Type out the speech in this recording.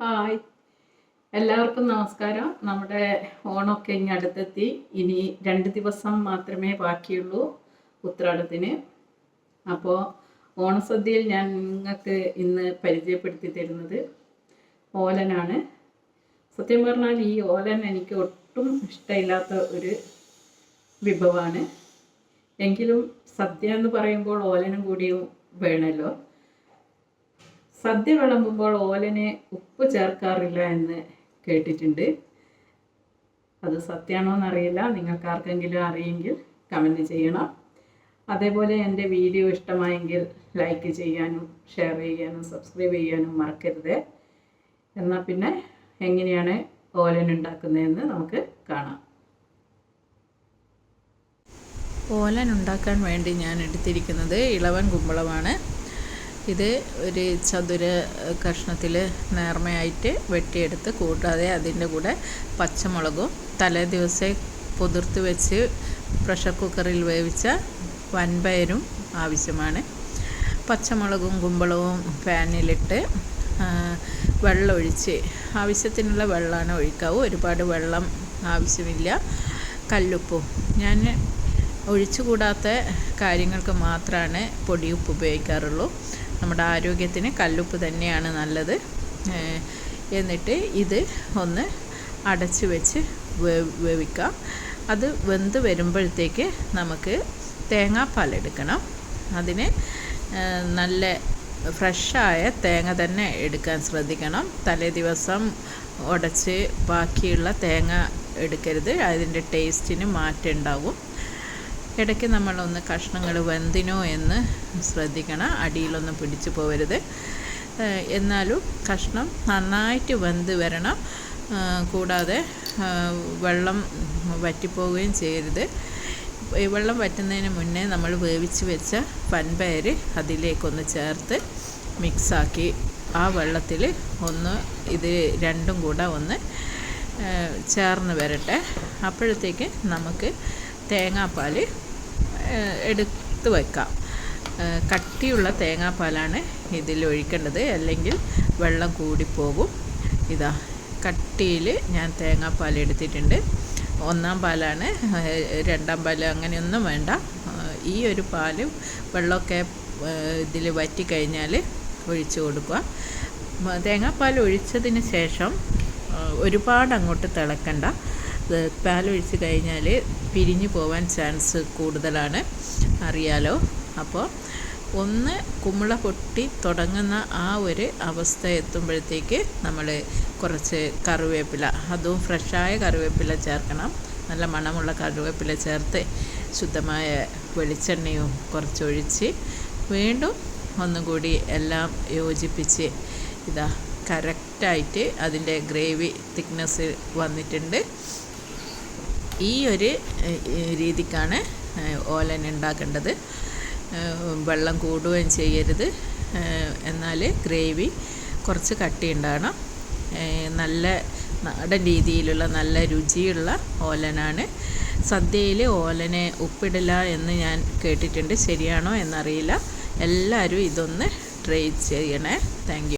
Hi. എല്ലാവർക്കും നമസ്കാരം. നമ്മുടെ ഓണമൊക്കെ ഇനി അടുത്തെത്തി. ഇനി രണ്ട് ദിവസം മാത്രമേ ബാക്കിയുള്ളൂ ഉത്രാടത്തിന്. അപ്പോൾ ഓണസദ്യയിൽ ഞാൻ നിങ്ങൾക്ക് ഇന്ന് പരിചയപ്പെടുത്തി തരുന്നത് ഓലനാണ്. സത്യം പറഞ്ഞാൽ ഈ ഓലൻ എനിക്ക് ഒട്ടും ഇഷ്ടമില്ലാത്ത ഒരു വിഭവമാണ്. എങ്കിലും സദ്യ എന്ന് പറയുമ്പോൾ ഓലനും കൂടിയും വേണമല്ലോ. സദ്യ വിളമ്പുമ്പോൾ ഓലനെ ഉപ്പ് ചേർക്കാറില്ല എന്ന് കേട്ടിട്ടുണ്ട്. അത് സത്യമാണോ എന്നറിയില്ല. നിങ്ങൾക്ക് ആർക്കെങ്കിലും അറിയെങ്കിൽ കമന്റ് ചെയ്യണം. അതേപോലെ എന്റെ വീഡിയോ ഇഷ്ടമായെങ്കിൽ ലൈക്ക് ചെയ്യാനും ഷെയർ ചെയ്യാനും സബ്സ്ക്രൈബ് ചെയ്യാനും മറക്കരുത്. എന്നാൽ പിന്നെ എങ്ങനെയാണ് ഓലൻ ഉണ്ടാക്കുന്നതെന്ന് നമുക്ക് കാണാം. ഓലൻ ഉണ്ടാക്കാൻ വേണ്ടി ഞാൻ എടുത്തിരിക്കുന്നത് ഇളവൻ കുമ്പളമാണ്. ഇത് ഒരു ചതുര കഷ്ണത്തിൽ നേർമയായിട്ട് വെട്ടിയെടുത്ത് കൂട്ടാതെ അതിന്റെ കൂടെ പച്ചമുളകും തലേ ദിവസം പുതിർത്ത് വെച്ച് പ്രഷർ കുക്കറിൽ വേവിച്ച വൻപയരും ആവശ്യമാണ്. പച്ചമുളകും കുമ്പളവും പാനിലിട്ട് വെള്ളമൊഴിച്ച് ആവശ്യത്തിനുള്ള വെള്ളമാണ് ഒഴിക്കാവൂ. ഒരുപാട് വെള്ളം ആവശ്യമില്ല. കല്ലുപ്പും. ഞാൻ ഒഴിച്ചുകൂടാത്ത കാര്യങ്ങൾക്ക് മാത്രമാണ് പൊടിയുപ്പ് ഉപയോഗിക്കാറുള്ളൂ. നമ്മുടെ ആരോഗ്യത്തിന് കല്ലുപ്പ് തന്നെയാണ് നല്ലത്. എന്നിട്ട് ഇത് ഒന്ന് അടച്ച് വെച്ച് വേവിക്കാം. അത് വെന്ത് വരുമ്പോഴത്തേക്ക് നമുക്ക് തേങ്ങാപ്പാൽ എടുക്കണം. അതിന് നല്ല ഫ്രഷായ തേങ്ങ തന്നെ എടുക്കാൻ ശ്രദ്ധിക്കണം. തലേ ദിവസം ഉടച്ച് ബാക്കിയുള്ള തേങ്ങ എടുക്കരുത്. അതിന്റെ ടേസ്റ്റിന് മാറ്റം ഉണ്ടാവും. ഇടയ്ക്ക് നമ്മളൊന്ന് കഷ്ണങ്ങൾ വെന്തിനോ എന്ന് ശ്രദ്ധിക്കണം. അടിയിലൊന്നും പിടിച്ചു പോകരുത് എന്നാലും കഷ്ണം നന്നായിട്ട് വെന്ത് വരണം. കൂടാതെ വെള്ളം വറ്റിപ്പോവുകയും ചെയ്യരുത്. വെള്ളം വറ്റുന്നതിന് മുന്നേ നമ്മൾ വേവിച്ച് വെച്ച പൻപയർ അതിലേക്കൊന്ന് ചേർത്ത് മിക്സാക്കി ആ വെള്ളത്തിൽ ഒന്ന് ഇത് രണ്ടും കൂടെ ഒന്ന് ചേർന്ന് വരട്ടെ. അപ്പോഴത്തേക്ക് നമുക്ക് തേങ്ങാപ്പാൽ എടുത്ത് വയ്ക്കാം കട്ടിയുള്ള തേങ്ങാപ്പാലാണ് ഇതിൽ ഒഴിക്കേണ്ടത്. അല്ലെങ്കിൽ വെള്ളം കൂടിപ്പോകും ഇതാ കട്ടിയിൽ ഞാൻ തേങ്ങാപ്പാൽ എടുത്തിട്ടുണ്ട്. ഒന്നാം പാലാണ് രണ്ടാം പാൽ അങ്ങനെയൊന്നും വേണ്ട. ഈ ഒരു പാൽ വെള്ളമൊക്കെ ഇതിൽ വറ്റിക്കഴിഞ്ഞാൽ ഒഴിച്ചു കൊടുക്കുക. തേങ്ങാപ്പാൽ ഒഴിച്ചതിന് ശേഷം ഒരുപാട് അങ്ങോട്ട് തിളക്കണ്ട. പാലൊഴിച്ച് കഴിഞ്ഞാൽ പിരിഞ്ഞു പോവാൻ ചാൻസ് കൂടുതലാണ്. അറിയാലോ? അപ്പോൾ ഒന്ന് കുമ്പള പൊട്ടി തുടങ്ങുന്ന ആ ഒരു അവസ്ഥ എത്തുമ്പോഴത്തേക്ക് നമ്മൾ കുറച്ച് കറിവേപ്പില അതും ഫ്രഷായ കറിവേപ്പില ചേർക്കണം. നല്ല മണമുള്ള കറിവേപ്പില ചേർത്ത് ശുദ്ധമായ വെളിച്ചെണ്ണയും കുറച്ചൊഴിച്ച് വീണ്ടും ഒന്നും കൂടി എല്ലാം യോജിപ്പിച്ച് ഇതാ കറക്റ്റായിട്ട് അതിന്റെ ഗ്രേവി തിക്നെസ് വന്നിട്ടുണ്ട്. ഈ ഒരു രീതിക്കാണ് ഓലൻ ഉണ്ടാക്കേണ്ടത്. വെള്ളം കൂടുകയും ചെയ്യരുത്. എന്നാൽ ഗ്രേവി കുറച്ച് കട്ടി ഉണ്ടാകണം നല്ല നാടൻ രീതിയിലുള്ള നല്ല രുചിയുള്ള ഓലനാണ്. സദ്യയിൽ ഓലനെ ഉപ്പിടില്ല എന്ന് ഞാൻ കേട്ടിട്ടുണ്ട്. ശരിയാണോ എന്നറിയില്ല. എല്ലാവരും ഇതൊന്ന് ട്രൈ ചെയ്യണേ. താങ്ക്